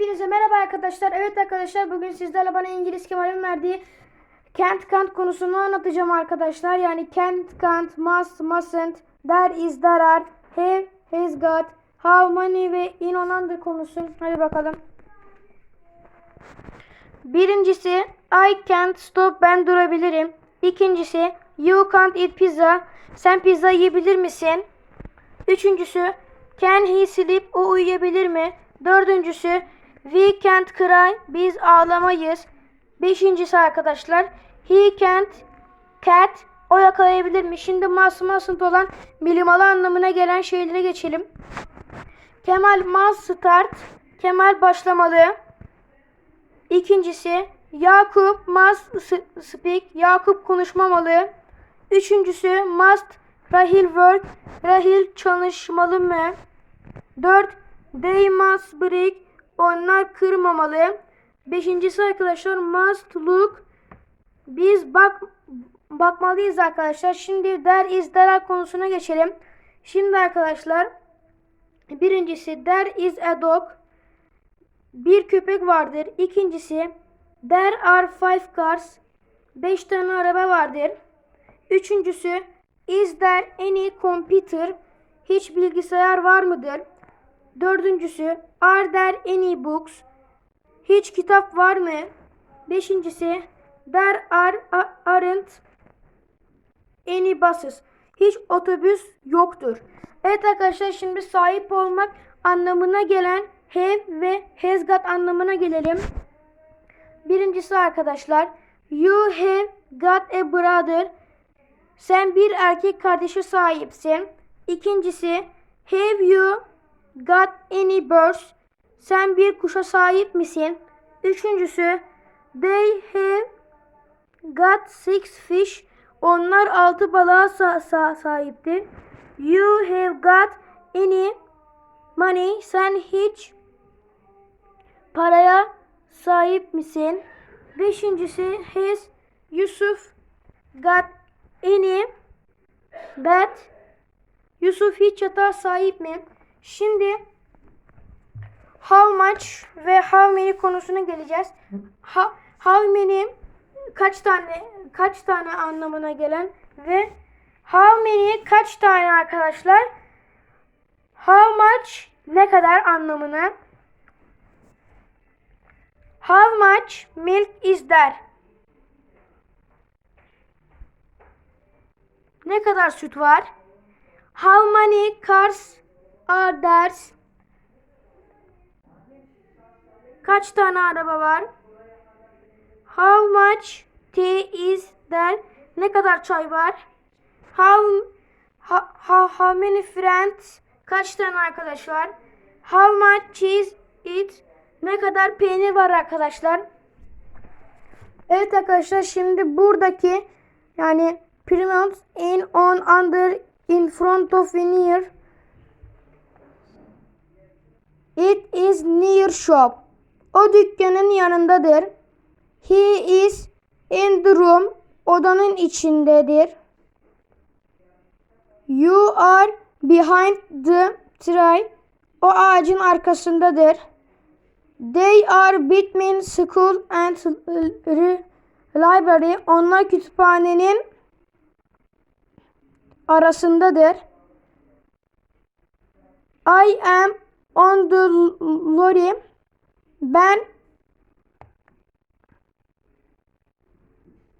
Hepinize merhaba arkadaşlar. Evet arkadaşlar bugün sizlerle bana İngiliz Kemal'in verdiği can't can't konusunu anlatacağım arkadaşlar. Yani can't can't, must mustn't, there is there are, have has got, how many ve in onandır konusu. Hadi bakalım. Birincisi I can't stop ben durabilirim. İkincisi you can't eat pizza sen pizza yiyebilir misin? Üçüncüsü can he sleep o uyuyabilir mi? Dördüncüsü we can't cry biz ağlamayız. Beşincisi arkadaşlar he can't cat o yakalayabilir mi? Şimdi must mustn't olan bilimalı anlamına gelen şeylere geçelim. Kemal must start Kemal başlamalı. İkincisi Yakup must speak. Yakup konuşmamalı. Üçüncüsü must Rahil work. Rahil çalışmalı mı? Dört They must break. Onlar kırmamalı. Beşincisi arkadaşlar must look. Biz bak bakmalıyız arkadaşlar. Şimdi there is there konusuna geçelim. Şimdi arkadaşlar birincisi there is a dog bir köpek vardır. İkincisi there are five cars. Beş tane araba vardır. Üçüncüsü is there any computer? Hiç bilgisayar var mıdır? Dördüncüsü are there any books? Hiç kitap var mı? Beşincisi there are aren't any buses. Hiç otobüs yoktur. Evet arkadaşlar şimdi sahip olmak anlamına gelen have ve has got anlamına gelelim. Birincisi arkadaşlar you have got a brother. Sen bir erkek kardeşe sahipsin. İkincisi have you got any birds? Sen bir kuşa sahip misin? Üçüncüsü they have got six fish. Onlar altı balığa sa- sa- sahiptir. You have got any money. Sen hiç paraya sahip misin? Beşincisi has Yusuf got any bet? Yusuf hiç yatağa sahip mi? Şimdi how much ve how many konusuna geleceğiz. Ha, how many kaç tane kaç tane anlamına gelen ve how many kaç tane arkadaşlar? How much ne kadar anlamına? How much milk is there? Ne kadar süt var? How many cars there? Kaç tane araba var? How much tea is there? Ne kadar çay var? How how, how, how many friends? Kaç tane arkadaş var? How much cheese it? Ne kadar peynir var arkadaşlar? Evet arkadaşlar şimdi buradaki yani pronouns in on under in front of near It near shop. O dükkanın yanındadır. He is in the room. Odanın içindedir. You are behind the tree. O ağacın arkasındadır. They are between school and library. Onlar kütüphanenin arasındadır. I am on the lorry. Ben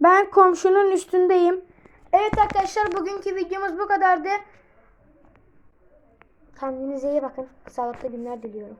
ben komşunun üstündeyim. Evet arkadaşlar bugünkü videomuz bu kadardı. Kendinize iyi bakın. Sağlıklı günler diliyorum.